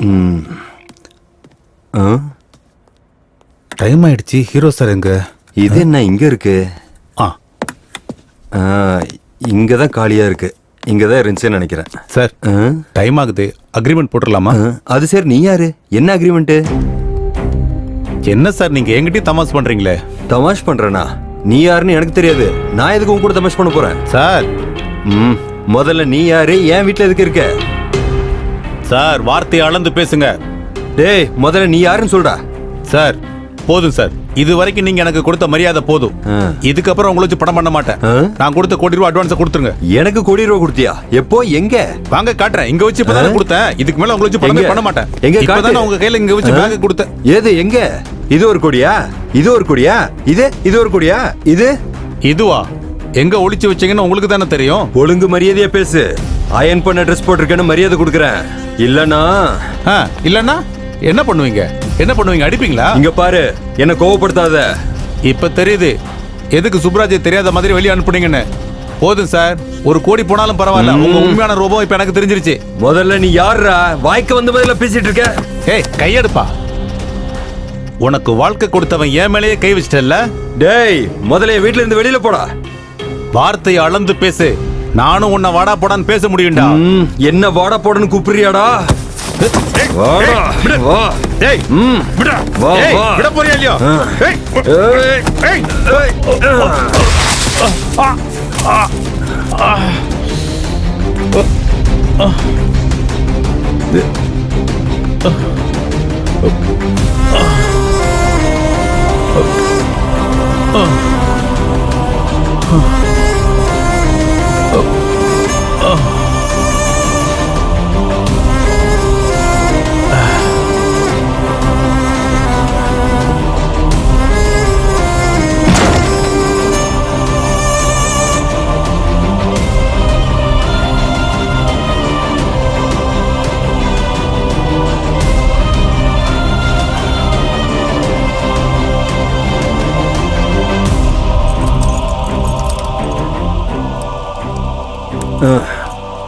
ம். ஆ? டைம் ஆயிடுச்சு ஹீரோ சார் எங்க? இது என்ன இங்க இருக்கு? ஆ. ஆ, இங்க தான் காலியா இருக்கு. இங்க தான் இருந்துச்சுன்னு நினைக்கிறேன். சார்? டைம் ஆகுது. அக்ரிமெண்ட் போட்டுடலாமா அது சரி நீ யாரு? என்ன அக்ரிமெண்ட் என்ன சார் நீங்க என்கிட்டயும் தமாஸ் பண்றீங்களே? தமாஷ் பண்றேனா? நீ யாருன்னு எனக்கு தெரியாது. நான் எதுக்கு உன் கூட தமாஷ் பண்ண போறேன்? சார். ம் முதல்ல நீ யாரு? என் வீட்ல எதுக்கு இருக்க? சார் வார்த்தையை அளந்து பேசுங்க. டேய் முதல்ல நீ யாருன்னு சொல்டா சார் போதும் சார். இது வரைக்கும் நீங்க எனக்கு கொடுத்த மரியாதை போதும். இதுக்கப்புறம் உங்களை வச்சு படம் பண்ண மாட்டேன்? நான் கொடுத்த கோடி ரூபாய் அட்வான்ஸை கொடுத்துருங்க. எனக்கு கோடி ரூபா கொடுத்தியா? எப்போ? எங்க? வாங்க காட்டுறேன். இங்க வச்சு இப்பதான் கொடுத்தேன். இதுக்கு மேல உங்களை வச்சு படமே? பண்ண மாட்டேன். எங்க இப்பதான் உங்க கையில இங்க வச்சு? பேக் கொடுத்தேன். ஏது எங்க? இது ஒரு கொடியா? இது ஒரு கொடியா? இது இது ஒரு கொடியா? இது? இதுவா? எங்க ஒளிச்சு வச்சீங்கன்னு உங்களுக்கு தானே தெரியும்? ஒழுங்கு மரியாதையா பேசு. அயன் பண்ண ட்ரெஸ் போட்டிருக்கேன்னு மரியாதை கொடுக்குறேன். இல்லனா? ஆ, இல்லன்னா என்ன பண்ணுவீங்க? என்ன பண்ணுவீங்க? அடிப்பீங்களா? இங்க பாரு என்ன கோவப்படுத்தாத. இப்ப தெரியுது. எதுக்கு சுப்ராஜை தெரியாத மாதிரி வெளியே அனுப்புனீங்கன்னு. போதும் சார். ஒரு கோடி போனாலும் பரவாயில்ல. உங்க உண்மையான ரூபம் இப்ப எனக்கு தெரிஞ்சிருச்சு. முதல்ல நீ யாருடா வாய்க்கு வந்த மாதிரில பேசிட்டு இருக்க. ஏய் கையெடுப்பா. உனக்கு வாழ்க்கை கொடுத்தவன் என் மேலேயே கை வச்சிட்டல்ல? டேய் முதல்ல என் வீட்ல இருந்து வெளியில போடா. வார்த்தையை அளந்து பேசு. நானும் உன்னை வாடா போடான்னு பேச முடியும்டா. என்ன வாடா போடன்னு கூப்பிடுறியாடா? வாடா.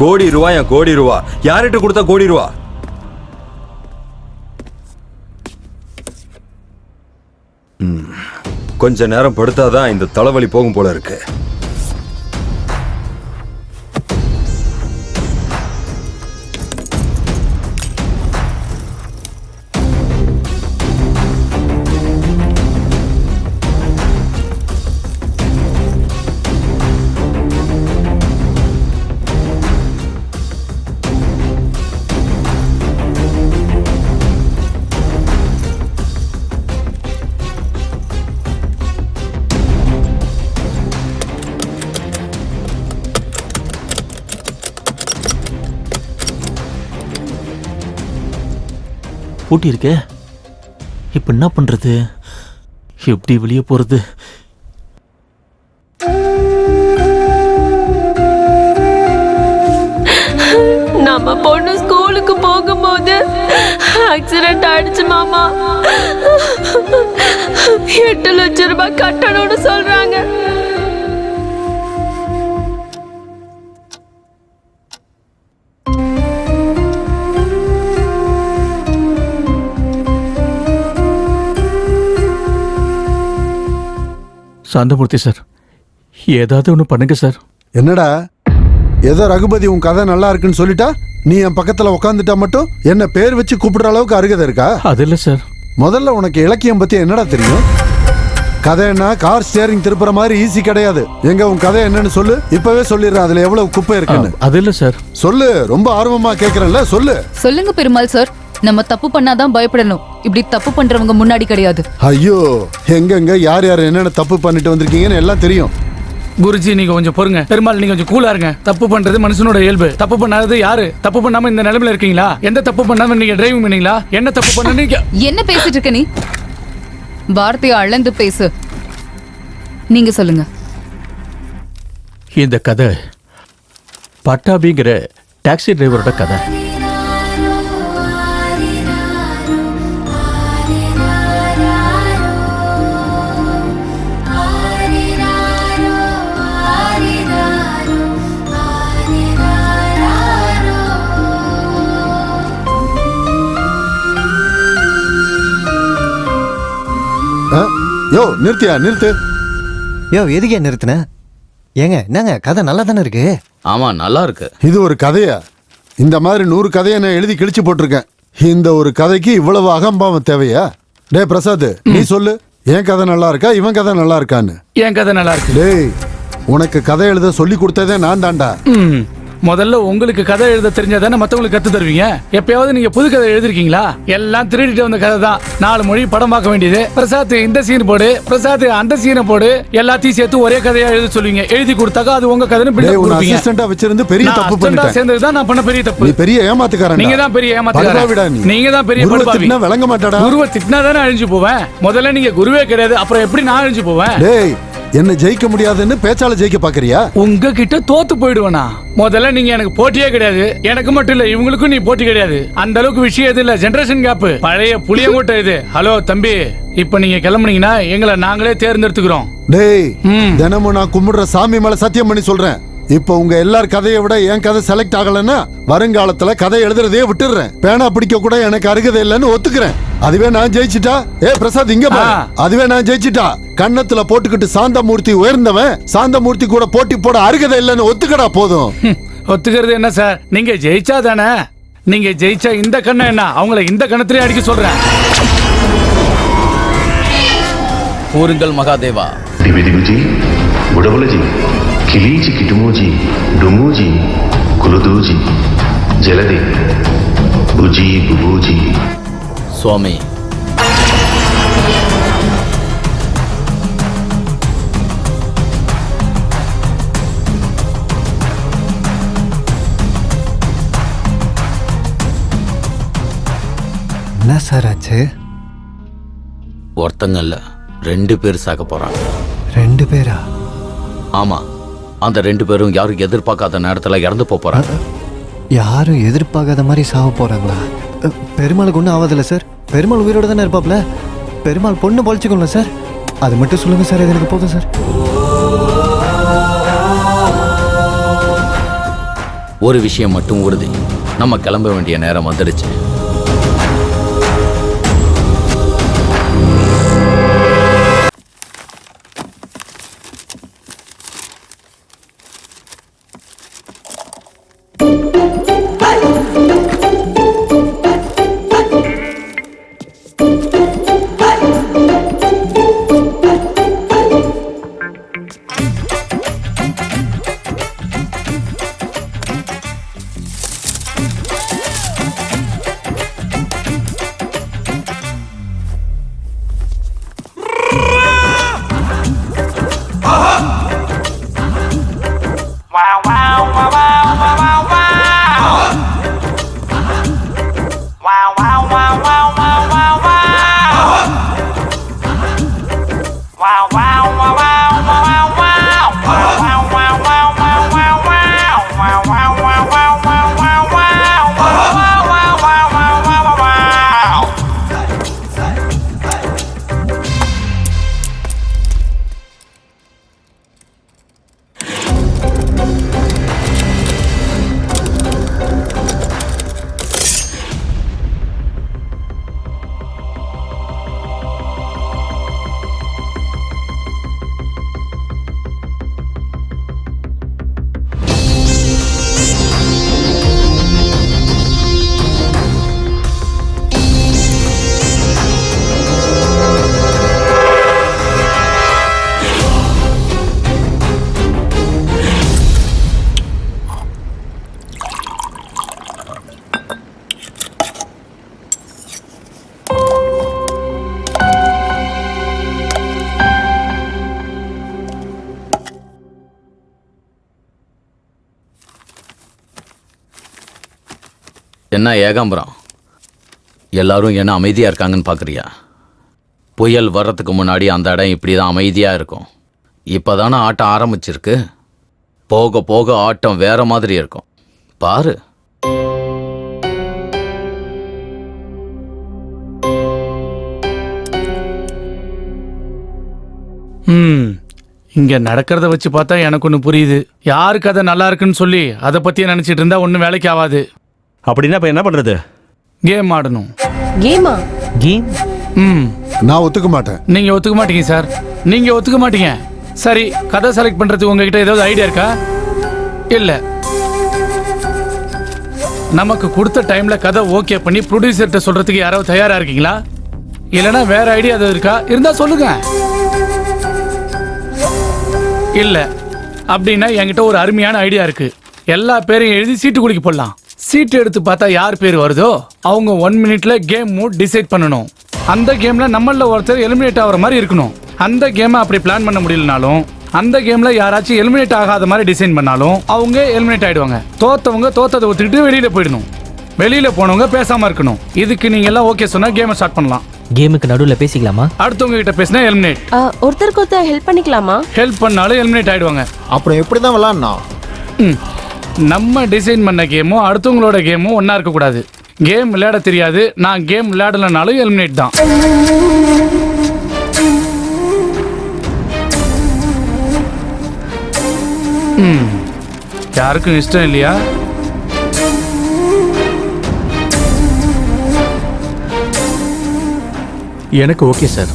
கோடி ரூபா என் கோடி கோடி ரூபா. யார்கிட்ட கொடுத்தா கோடி ரூபா? கொஞ்ச நேரம் படுத்தாதான் இந்த தலைவலி போகும் போல இருக்கு. பூட்டியிருக்கே. இப்போ என்ன பண்ணுறது எப்படி வெளியே போகிறது நம்ம பொண்ணு ஸ்கூலுக்கு போகும்போது ஆக்சிடென்ட் ஆயிடுச்சு மாமா. எட்டு லட்சம் ரூபாய் கட்டணும்னு சொல்றாங்க. சாந்தமூர்த்தி சார். ஏதாவது ஒன்று பண்ணுங்க சார். என்னடா? ஏதோ ரகுபதி உன் கதை நல்லா இருக்குன்னு சொல்லிட்டா? நீ என் பக்கத்துல உட்காந்துட்டா மட்டும் என்ன பேர் வச்சு கூப்பிடுற அளவுக்கு அருகதை இருக்கா? அது இல்லை சார். முதல்ல உனக்கு இலக்கியம் பத்தி என்னடா தெரியும்? கதை என்ன கார் ஸ்டியரிங் திருப்புற மாதிரி ஈஸி கிடையாது. எங்க உன் கதை என்னன்னு சொல்லு. இப்பவே சொல்லிடுறேன் அதுல எவ்வளவு குப்பை இருக்குன்னு. அது இல்லை சார். சொல்லு ரொம்ப ஆர்வமா கேக்குறேன்ல சொல்லு. சொல்லுங்க பெருமாள் சார். நம்ம தப்பு பண்ணாதான் பயப்படணும். இப்படி தப்பு பண்றவங்க முன்னாடி கிடையாது. ஐயோ எங்கெங்க யார் யார் என்னென்ன தப்பு பண்ணிட்டு வந்திருக்கீங்கன்னு எல்லாம் தெரியும். குருஜி நீங்க கொஞ்சம் பொறுங்க. பெருமாள் நீங்க கொஞ்சம் கூலா இருங்க. தப்பு பண்றது மனுஷனோட இயல்பு. தப்பு பண்ணாதது யாரு? தப்பு பண்ணாம இந்த நிலைமையில இருக்கீங்களா? எந்த தப்பு பண்ணாம நீங்க டிரைவிங் பண்ணீங்களா? என்ன தப்பு பண்ண நீங்க என்ன பேசிட்டு இருக்க நீ? வார்த்தையை அளந்து பேசு. நீங்க சொல்லுங்க. இந்த கதை பட்டாபிங்கிற டாக்ஸி டிரைவரோட கதை. யோ நிறுத்தியா நிறுத்து. யோ எதுக்கே நிறுத்தின? ஏங்க என்னங்க கதை நல்லா தானே இருக்கு? ஆமா நல்லா இருக்கு இது ஒரு கதையா? இந்த மாதிரி நூறு கதையை நான் எழுதி கிழிச்சு போட்டிருக்கேன். இந்த ஒரு கதைக்கு இவ்வளவு அகம்பாவம் தேவையா? டேய் பிரசாத் நீ சொல்லு. என் கதை நல்லா இருக்கா இவன் கதை நல்லா இருக்கான்னு என் கதை நல்லா இருக்கு டேய் உனக்கு கதை எழுத சொல்லி கொடுத்ததே நான் தான்டா. ம். முதல்ல உங்களுக்கு கதை எழுத தெரிஞ்சாதானே மத்தவங்களுக்கு கத்து தருவீங்க? எப்பயாவது நீங்க புது கதை எழுதிருக்கீங்களா? எல்லாம் திருடிட்டு வந்த கதை தான். நாலு மொழி படம் பார்க்க வேண்டியது. பிரசாத் இந்த சீன் போடு. பிரசாத் அந்த சீனை போடு. எல்லாத்தையும் சேர்த்து ஒரே கதையா எழுத சொல்லுவீங்க. எழுதி கொடுத்தாக்கா அது உங்க கதைன்னு அசிஸ்டண்டா வச்சிருந்து பெரிய தப்பு பண்ணிட்டேன். சேர்ந்தது தான் நான் பண்ண பெரிய தப்பு. பெரிய ஏமாத்துக்காரன் நீங்க தான் பெரிய. ஏமாத்துக்காரன். நீங்க தான் பெரிய படுபாவி விளங்க மாட்டாடா. குருவை திட்டினா தானே அழிஞ்சு போவேன். முதல்ல நீங்க குருவே கிடையாது அப்புறம் எப்படி நான் அழிஞ்சு போவேன்? என்ன ஜெயிக்க முடியாதுன்னு பேச்சால ஜெயிக்க பாக்குறியா? உங்ககிட்ட தோத்து போயிடுவேனா? முதல்ல நீங்க எனக்கு போட்டியே கிடையாது. எனக்கு மட்டும் இல்ல இவங்களுக்கும் நீ போட்டி கிடையாது. அந்த அளவுக்கு விஷயம் எது இல்ல? ஜெனரேஷன் கேப் பழைய புளியங்கோட்டை இது. ஹலோ தம்பி. இப்ப நீங்க கிளம்புனீங்கன்னா எங்களை நாங்களே தேர்ந்தெடுத்துக்கிறோம். டேய். தினமும் நான் கும்பிடுற சாமி மேல சத்தியம் பண்ணி சொல்றேன். இப்போ உங்க எல்லார் கதையை விட என் கதை செலக்ட் ஆகலன்னா வருங்காலத்துல கதை எழுதுறதே விட்டுடுறேன். பேனா பிடிக்க கூட எனக்கு அருகதை இல்லைன்னு ஒத்துக்கிறேன். அதுவே நான் ஜெயிச்சிட்டா? ஏ பிரசாத் இங்க பா அதுவே நான் ஜெயிச்சிட்டா? கன்னத்துல போட்டுக்கிட்டு சாந்தமூர்த்தி உயர்ந்தவன் சாந்தமூர்த்தி கூட போட்டி போட அருகதை இல்லைன்னு ஒத்துக்கடா போதும். ஒத்துக்கிறது என்ன சார்? நீங்க ஜெயிச்சா தானே? நீங்க ஜெயிச்சா இந்த கண்ணை என்ன? அவங்கள இந்த கணத்திலே அடிக்க சொல்றேன். கூறுங்கள் மகாதேவா. டிபி டிபிஜி புடபுலஜி கிளீஜி கிட்டுமோஜி டுமோஜி குலுதூஜி ஜலதி புஜி புபூஜி. சுவாமி. என்ன சார் ஆச்சு? ஒருத்தங்க இல்ல ரெண்டு பேர் சாக போறாங்க. ரெண்டு பேரா? ஆமா அந்த ரெண்டு பேரும் யாரும் எதிர்பார்க்காத நேரத்துல இறந்து போறாங்க. யாரும் எதிர்பார்க்காத மாதிரி சாவ போறாங்களா? பெருமாளுக்கு ஒன்றும் ஆகாதில்ல சார் பெருமாள் உயிரோட தானே இருப்பாப்ல? பெருமாள் பொண்ணு பொழைச்சிக்கோங்கள சார் அது மட்டும் சொல்லுங்க சார் இது எனக்கு போதும் சார் ஒரு விஷயம் மட்டும் உறுதி. நம்ம கிளம்ப வேண்டிய நேரம் வந்துடுச்சு. என்ன ஏகாம்பரம்? எல்லாரும் என்ன அமைதியாக இருக்காங்கன்னு பார்க்கறியா புயல் வர்றதுக்கு முன்னாடி அந்த இடம் இப்படி தான் அமைதியாக இருக்கும். இப்போ தானே ஆட்டம் ஆரம்பிச்சிருக்கு. போக போக ஆட்டம் வேற மாதிரி இருக்கும். பாரு. ம் இங்க நடக்கிறத வச்சு பார்த்தா எனக்கு ஒன்று புரியுது. யாரு கதை நல்லா இருக்குன்னு சொல்லி அதை பத்தியே நினைச்சிட்டு இருந்தா ஒன்றும் வேலைக்கு ஆகாது அப்படின்னா இப்ப என்ன பண்றது? கேம் ஆடணும். கேமா கேம் ம். நான் ஒத்துக்க மாட்டேன். நீங்க ஒத்துக்க மாட்டீங்க சார். நீங்க ஒத்துக்க மாட்டீங்க. சரி கதை செலக்ட் பண்றதுக்கு உங்ககிட்ட ஏதாவது ஐடியா இருக்கா? இல்ல. நமக்கு கொடுத்த டைம்ல கதை ஓகே பண்ணி ப்ரொடியூசர்கிட்ட சொல்றதுக்கு யாராவது தயாரா இருக்கீங்களா? இல்லைன்னா வேற ஐடியா ஏதாவது இருக்கா? இருந்தா சொல்லுங்க. இல்ல. அப்படின்னா என்கிட்ட ஒரு அருமையான ஐடியா இருக்கு. எல்லா பேரையும் எழுதி சீட்டு குடிக்க போடலாம். சீட்டு எடுத்து பார்த்தா யார் பேர் வருதோ அவங்க ஒன் மினிட்ல கேம் மூட் டிசைட் பண்ணணும். அந்த கேம்ல நம்மள ஒருத்தர் எலிமினேட் ஆகிற மாதிரி இருக்கணும். அந்த கேமை அப்படி பிளான் பண்ண முடியலனாலும் அந்த கேம்ல யாராச்சும் எலிமினேட் ஆகாத மாதிரி டிசைன் பண்ணாலும் அவங்க எலிமினேட் ஆயிடுவாங்க. தோத்தவங்க தோத்ததை ஒத்துக்கிட்டு வெளியில போயிடணும். வெளியில போனவங்க பேசாம இருக்கணும். இதுக்கு நீங்க எல்லாம் ஓகே சொன்னா கேமை ஸ்டார்ட் பண்ணலாம். கேமுக்கு நடுவில் பேசிக்கலாமா? அடுத்தவங்க கிட்ட பேசினா எலிமினேட் ஒருத்தருக்கு ஒருத்தர் ஹெல்ப் பண்ணிக்கலாமா? ஹெல்ப் பண்ணாலும் எலிமினேட் ஆயிடுவாங்க. அப்புறம் எப்படி தான் விளாட்ணும்? ம். நம்ம டிசைன் பண்ண கேமும் அடுத்தவங்களோட கேமும் ஒன்றா இருக்கக்கூடாது. கேம் விளையாட தெரியாது. நான் கேம் விளையாடலைனாலும் எலிமினேட் தான். யாருக்கும் இஷ்டம் இல்லையா? எனக்கு ஓகே சார்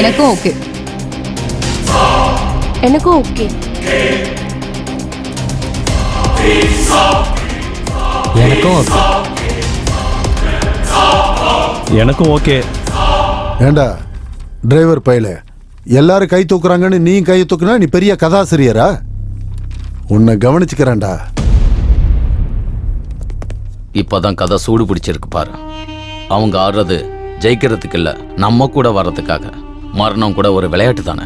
எனக்கும் ஓகே எனக்கும் ஓகே. எனக்கும் ஓகே. எனக்கும் ஓகே. ஏண்டா டிரைவர் பையல எல்லாரும் கை தூக்குறாங்கன்னு நீ கை தூக்குனா நீ பெரிய கதாசிரியரா? உன்னை கவனிச்சுக்கிறேன்டா. இப்பதான் கதை சூடு பிடிச்சிருக்கு பாரு. அவங்க ஆடுறது ஜெயிக்கிறதுக்கு இல்ல நம்ம கூட வர்றதுக்காக. மரணம் கூட ஒரு விளையாட்டு தானே?